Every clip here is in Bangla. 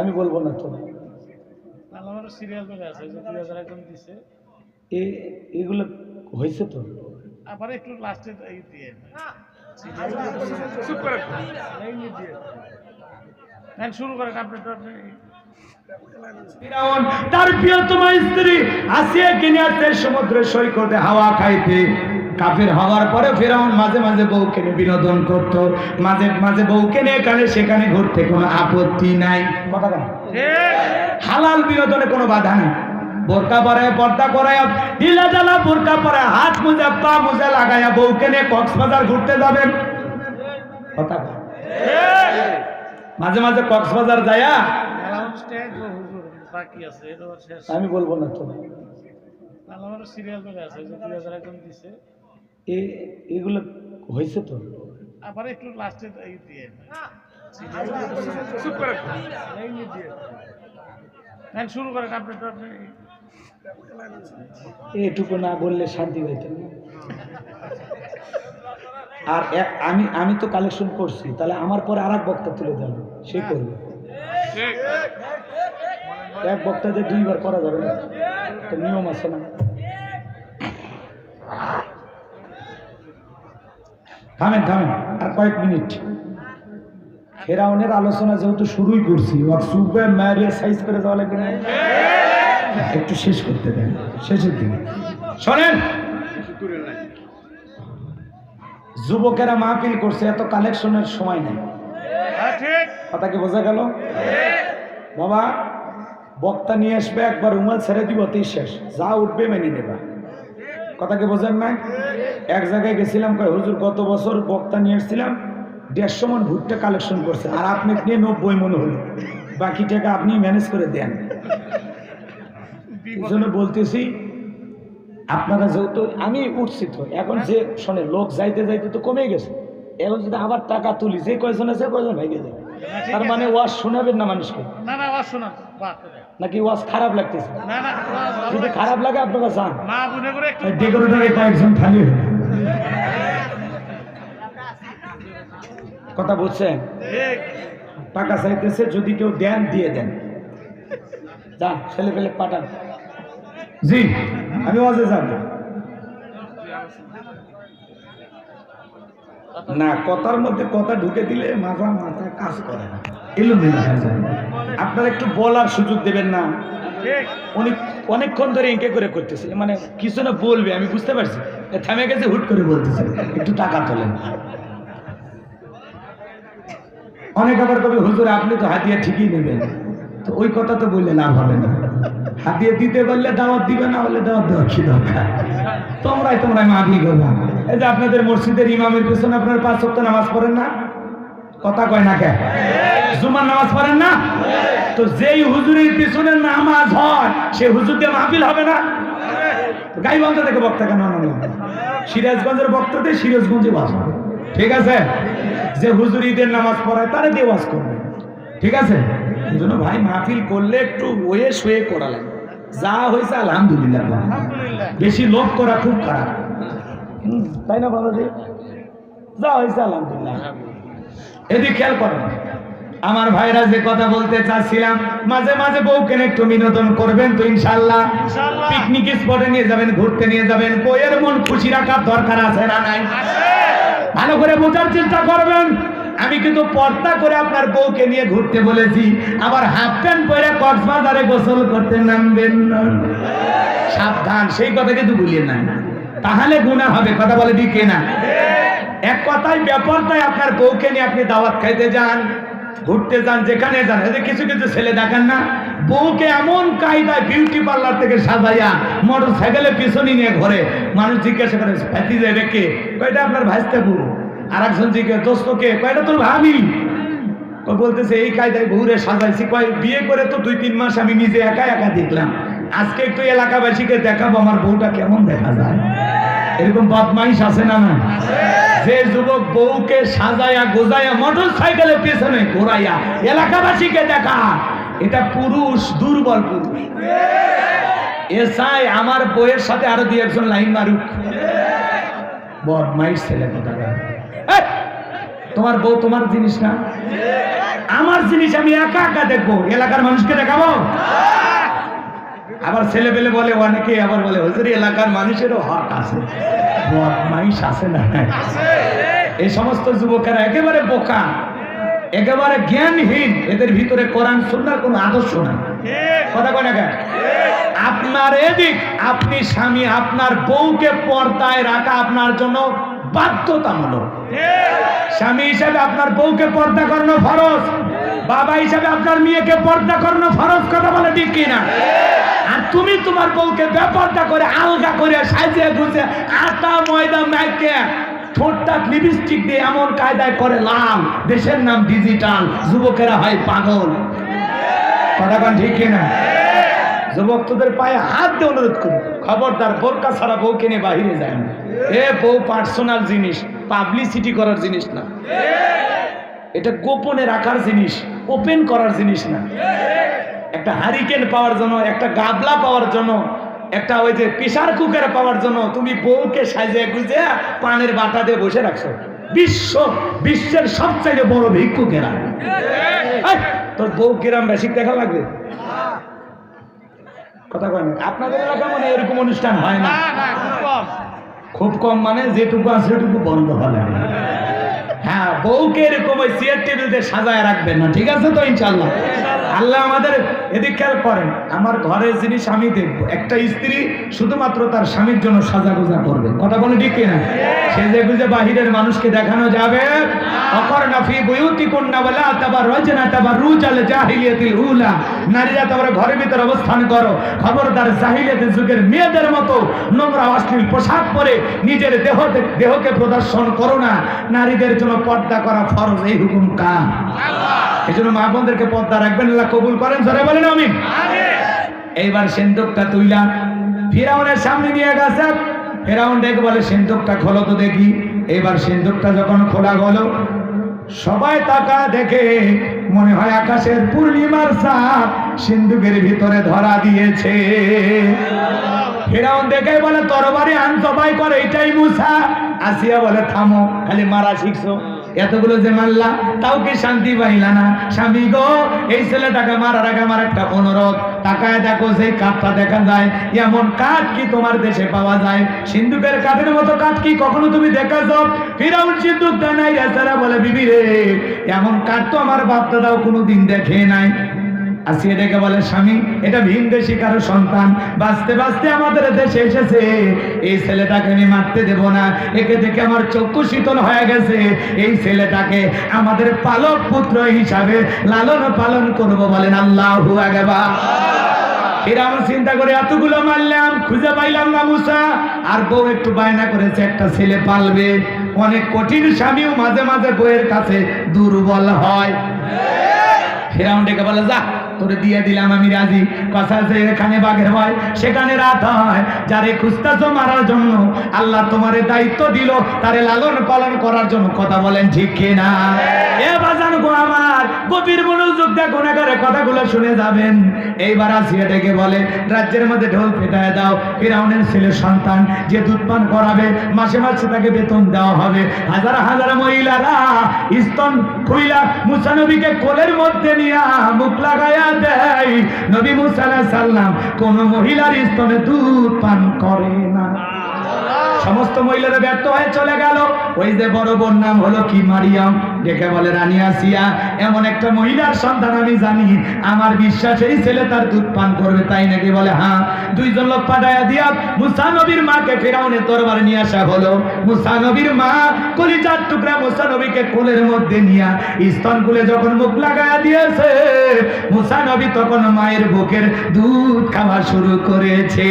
আমি বলব না তো। সিরিয়াল করে আছে যে দুই দিছে। এগুলো হয়েছে তো? আবার একটু লাস্টে দিয়ে। চুপ শুরু করেন আপনি তার প্রিয়তমা স্ত্রী আসিয়াকে নিয়ে আসতে সমুদ্রের সৈকতে হাওয়া খাইতে। কাফের হওয়ার পরে ফেরাউন মাঝে মাঝে বউকে নিয়ে বিনোদন করত। মাঝে মাঝে বউকে নিয়ে এখানে সেখানে ঘুরতে কোনো আপত্তি নাই। কথা হালাল বিনোদনে কোনো বাধা নেই। বোরকা পরে পর্দা করায় ঢিলা জ্বালা বোরকা পরে হাত মোজা, পা মোজা লাগাইয়া বউকে নিয়ে কক্সবাজার ঘুরতে যাবেন। কথা মাঝে মাঝে কক্সবাজার যায়া আমি বলব না তো। সিরিয়াল আছে এগুলো হয়েছে তো? আবার একটু লাস্টে দিয়ে চুপ হ্যাঁ শুরু করেন আপনি তো আপনি এটুকু না বললে শান্তি পাইতেন না। আর এক আমি আমি তো কালেকশন করছি তাহলে আমার পরে আর এক বক্তা তুলে দেন সে করবে। এক বক্তা যে দুইবার করা যাবে না তো নিয়ম আছে না। থামেন থামেন, আর কয়েক মিনিট। ফেরাউনের আলোচনা যেহেতু শুরুই করছি ওর সুপে ম্যারিয়া সাইজ করে দেওয়া লাগবে না? একটু শেষ করতে দেন, শেষের দিকে। শোনেন, যুবকেরা মাহফিল করছে, এত কালেকশনের সময় নেই। কথা কি বোঝা গেল? বাবা, বক্তা নিয়ে আসবে, একবার উমাল ছেড়ে দিব তেই শেষ। যা উঠবে মেনে নেবা। কথা কি বোঝেন না এক জায়গায় গেছিলাম কয় হুজুর গত বছর বক্তা নিয়ে এসেছিলাম দেড়শো মন ভুট্টা কালেকশন করছে আর আপনি নিয়ে নব্বই মন হলো। বাকি টাকা আপনি ম্যানেজ করে দেন। এই জন্য বলতেছি আপনারা যেহেতু আমি উঠছি তো এখন যে শোনে লোক যাইতে যাইতে তো কমে গেছে। এখন যদি আবার টাকা তুলি যে কয়জন আছে কয়জন ভেঙে যাবে তার মানে ওয়াজ শোনাবেন না মানুষকে? নাকি ওয়াজ খারাপ লাগতেছে? যদি খারাপ লাগে আপনারা যান। কয়েকজন খালি। কথা বলছেন টাকা চাইতেছে যদি কেউ দেন দিয়ে দেন। যান ছেলে পেলে পাঠান। জি আমি ওয়াজে যাব। না কথার মধ্যে কথা ঢুকে দিলে মাথা মাথা কাজ করে না। আপনারা একটু বলার সুযোগ দেবেন না। ঠিক। অনেক অনেকক্ষণ ধরে এঁকে করে করতেছে। মানে কিছু না বলবে আমি বুঝতে পারছি। থেমে গেছে, হুট করে বলতেছে। একটু টাকা তোলেন। অনেক আবার কবি, হুজুর, আপনি তো হাতিয়া ঠিকই নেবেন। তো ওই কথা তো বললে লাভ হবে না। হাতিয়া দিতে বললে দাওয়াত দিবে, না হলে দাওয়াত দেওয়া কি দরকার? তোমরাই তোমরাই মাগলি করবা এই যে আপনাদের মসজিদের ইমামের পেছনে আপনার পাঁচ সপ্তাহ নামাজ পড়েন না? কথা কয় না কে জুমার নামাজ পড়েন না? তো যেই হুজুরের পিছনে নামাজ হয়, সে হুজুর দিয়ে মাহফিল হবে না? গাইবন্ধ থেকে বক্তা কেন? সিরাজগঞ্জের বক্তাতে সিরাজগঞ্জে বাস ঠিক আছে? যে হুজুর ঈদের নামাজ পড়ায়, তারা দিয়ে ওয়াজ করবে। ঠিক আছে? এই জন্য ভাই, মাহফিল করলে একটু ওয়ে শুয়ে করা লাগবে যা হয়েছে, আলহামদুলিল্লাহ। বেশি লোভ করা খুব খারাপ। তাই না বাবাজি? যা হয়েছে, আলহামদুলিল্লাহ। এদিকে খেয়াল করেন। আমার ভাইরা যে কথা বলতে চাচ্ছিলাম মাঝে মাঝে বউকে একটু বিনোদন করবেন তো ইনশাল্লাহ ইনশাআল্লাহ। পিকনিক স্পটে নিয়ে যাবেন ঘুরতে নিয়ে যাবেন বইয়ের মন খুশি রাখার দরকার আছে না নাই? ভালো করে বোঝার চেষ্টা করবেন। আমি কিন্তু পর্দা করে আপনার বউকে নিয়ে ঘুরতে বলেছি আবার হাফ প্যান্ট পরে কক্সবাজারে গোসল করতে নামবেন না। সাবধান সেই কথা কিন্তু ভুলিয়ে না তাহলে গুণা হবে কথা বলে দিকে না এক কথায় ব্যাপারটাই আপনার বউকে নিয়ে আপনি দাওয়াত খাইতে যান। ঘুরতে যান, যেখানে যান, এদের কিছু কিছু ছেলে দেখেন না, বউকে এমন কায়দায় বিউটি পার্লার থেকে সাজাইয়া মোটর সাইকেলের পিছনে নিয়ে ঘরে। মানুষ জিজ্ঞাসা করে ভাতি যায় রেখে কয়টা আপনার ভাইস্তে বউ। আর একজন জিজ্ঞাসা দোস্তকে কয়টা তোর ভাবি। বলতেছে, এই কায়দায় ঘুরে সাজাইছি। কয়, বিয়ে করে তো দুই তিন মাস আমি নিজে একা একা দেখলাম। আজকে একটু এলাকাবাসীকে দেখাবো, আমার বউটা কেমন দেখা যায়? এরকম বদমাইশ আছে না না? যে যুবক বউকে সাজায়া গোজায়া মোটর সাইকেলের পেছনে ঘোরাইয়া এলাকাবাসীকে দেখা। এটা পুরুষ দুর্বল পুরুষ। এ চাই আমার বইয়ের সাথে আরও দুই একজন লাইন মারুক। বদমাইশ ছেলে কথা তোমার বউ তোমার জিনিস না? আমার জিনিস আমি একা একা দেখব। এলাকার মানুষকে দেখাবো? আবার ছেলে পেলে বলে অনেকে আবার বলে হুজুর এলাকার মানুষেরও হক আছে। বদমাইশ আছে না এই সমস্ত যুবকেরা একেবারে বোকা একেবারে জ্ঞানহীন। এদের ভিতরে কোরআন সুন্নার কোনো আদর্শ নাই। কথা কয় না আপনার এদিক আপনি স্বামী আপনার বউকে পর্দায় রাখা আপনার জন্য বাধ্যতামূলক। স্বামী হিসাবে আপনার বউকে পর্দা করানো ফরজ। বাবা হিসাবে আপনার মেয়েকে পর্দা করানো ফরজ কথা বলে ঠিক কিনা? তুমি তোমার বউকে ব্যাপারটা করে আলগা করে সাজিয়ে গুছে আটা, ময়দা ম্যাকে ঠোঁটটা লিপস্টিক দিয়ে এমন কায়দায় করে লাল। দেশের নাম ডিজিটাল যুবকেরা হয় পাগল। কন ঠিক কিনা? যুবক তোদের পায়ে হাত দিয়ে অনুরোধ করি খবরদার, বোরকা ছাড়া বউ নিয়ে বাহিরে যায় না। এ বউ পার্সোনাল জিনিস পাবলিসিটি করার জিনিস না। এটা গোপনে রাখার জিনিস ওপেন করার জিনিস না। একটা হারিকেন পাওয়ার জন্য একটা গাবলা পাওয়ার জন্য একটা ওই যে প্রেশার কুকার পাওয়ার জন্য তুমি বউকে সাজিয়ে গুজে পানের বাটা দিয়ে বসে রাখছো। বিশ্ব বিশ্বের সবচাইতে বড় ভিক্ষুকেরা। তোর বউ কিরাম বেশি দেখা লাগবে? কথা কয় না। আপনাদের এলাকা মানে এরকম অনুষ্ঠান হয় না? খুব কম। মানে যেটুকু আছে সেটুকু বন্ধ হবে হ্যাঁ বউকে এরকম ওই চেয়ার টেবিল দিয়ে সাজায় রাখবেন না, ঠিক আছে তো ইনশাল্লাহ আল্লাহ আমাদের এদিক খেয়াল করেন, আমার ঘরের জিনিস আমি দেখব। একটা স্ত্রী শুধুমাত্র তার স্বামীর জন্য সাজা গোজা করবে। কথা বলে ঠিক কিনা? সে যে গুজে বাহিরের মানুষকে দেখানো যাবে। নাফি কন্যা তাবার তাবার নারীরা তোমার ঘরের ভিতর অবস্থান করো। খবরদার জাহিলিয়াতের যুগের মেয়েদের মতো নোংরা অশ্লীল পোশাক পরে নিজের দেহ দেহকে প্রদর্শন করো না। নারীদের জন্য পর্দা করা ফরজ এই হুকুম কা এই জন্য মা বোনদেরকে পর্দা রাখবেন আল্লাহ কবুল করেন সরে বলেন আমি এইবার সেন্দুকটা তুইলা। ফিরাউনের সামনে নিয়ে গেছে। ফেরাউন ডেকে বলে সিন্ধুকটা খোলো তো দেখি। এবার সিন্ধুকটা যখন খোলা গেল সবাই তাকা দেখে মনে হয় আকাশের পূর্ণিমার সাপ সিন্ধুকের ভিতরে ধরা দিয়েছে। ফেরাউন দেখে বলে তরবারি আন সবাই করে এটাই মুসা আসিয়া বলে থামো খালি মারা শিখছো। এতগুলো যে মারলা, তাও কি শান্তি পাইলা না? স্বামী গো, এই ছেলেটাকে মারার আগে আমার একটা অনুরোধ। তাকায় দেখো সেই কাঠটা দেখা যায়, এমন কাঠ কি তোমার দেশে পাওয়া যায়? সিন্ধুকের কাঠের মতো কাঠ কি কখনো তুমি দেখেছ? ফিরাউন সিন্ধুক নাই রেসারা বলে, বিবি রে, এমন কাঠ তো আমার বাপ দাদাও কোনো দিন দেখে নাই। আসিয়ে ডেকে বলে, স্বামী, এটা ভিন দেশি কারও সন্তান। বাঁচতে বাঁচতে আমাদের দেশে এসেছে। এই ছেলেটাকে আমি মারতে দেব না। একে দেখে আমার চক্ষু শীতল হয়ে গেছে। এই ছেলেটাকে আমাদের পালক পুত্র হিসাবে লালন পালন করব বলেন আল্লাহ আগেবা এরকম চিন্তা করে এতগুলো মারলাম, খুঁজে পাইলাম না মুসা। আর বউ একটু বায়না করেছে, একটা ছেলে পালবে। অনেক কঠিন স্বামীও মাঝে মাঝে বউয়ের কাছে দুর্বল হয়। ফেরাউন ডেকে বলে, যা তোরে দিয়ে দিলাম আমি রাজি। কথা আছে এখানে বাঘের ভয় সেখানে রাত হয়। যারে খুঁজতেছো মারার জন্য আল্লাহ তোমারে দায়িত্ব দিল তারে লালন পালন করার জন্য। কথা বলেন ঠিক কিনা এ বাজান গো আমার গভীর মনোযোগ দিয়ে গুণাগারে কথাগুলো শুনে যাবেন। এইবার আসিয়া ডেকে বলে রাজ্যের মধ্যে ঢোল ফেটায় দাও ফিরাউনের ছেলে সন্তান যে দুধ পান করাবে মাসে মাসে তাকে বেতন দেওয়া হবে। হাজার হাজার মহিলারা স্তন খুইলা মুসা নবীকে কোলের মধ্যে নিয়ে মুখ লাগায়া দেয়। নবী মুসা আলাইহিস সালাম কোন মহিলার স্তনে দুধ পান করে না। সমস্ত মহিলারা ব্যর্থ হয়ে চলে গেল। ওই যে বড় বোন নাম হলো কি মারিয়াম? ডেকে বলে, রানী আসিয়া, এমন একটা মহিলার সন্তান আমি জানি। আমার বিশ্বাস, এই ছেলে তার দুধ পান করবে, তাই নাকি? বলে হ্যাঁ দুইজন লোক পাঠায়া দিয়া মুসা নবীর মাকে ফেরাউনের দরবারে নিয়ে আসা হলো। মুসা নবীর মা কলিজার টুকরা মুসা নবীকে কোলের মধ্যে নিয়া স্তন খুলে যখন মুখ লাগায়া দিয়েছে, মুসা নবী তখন মায়ের বুকের দুধ খাওয়া শুরু করেছে।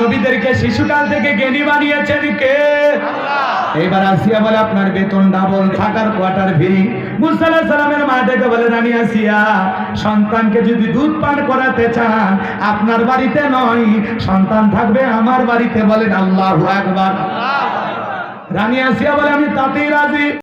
নবীদেরকে শিশুকাল থেকে জ্ঞানী বানিয়েছেন কে? এবার আসিয়া বলে আপনার বেতন ডাবল থাকার কোয়ার্টার ফ্রি মুসাল্লাহ সালামের মা ডেকে বলে রানী আসিয়া সন্তানকে যদি দুধ পান করাতে চান আপনার বাড়িতে নয় সন্তান থাকবে আমার বাড়িতে। বলেন আল্লাহু আকবার। রানী আসিয়া বলে আমি তাতেই রাজি।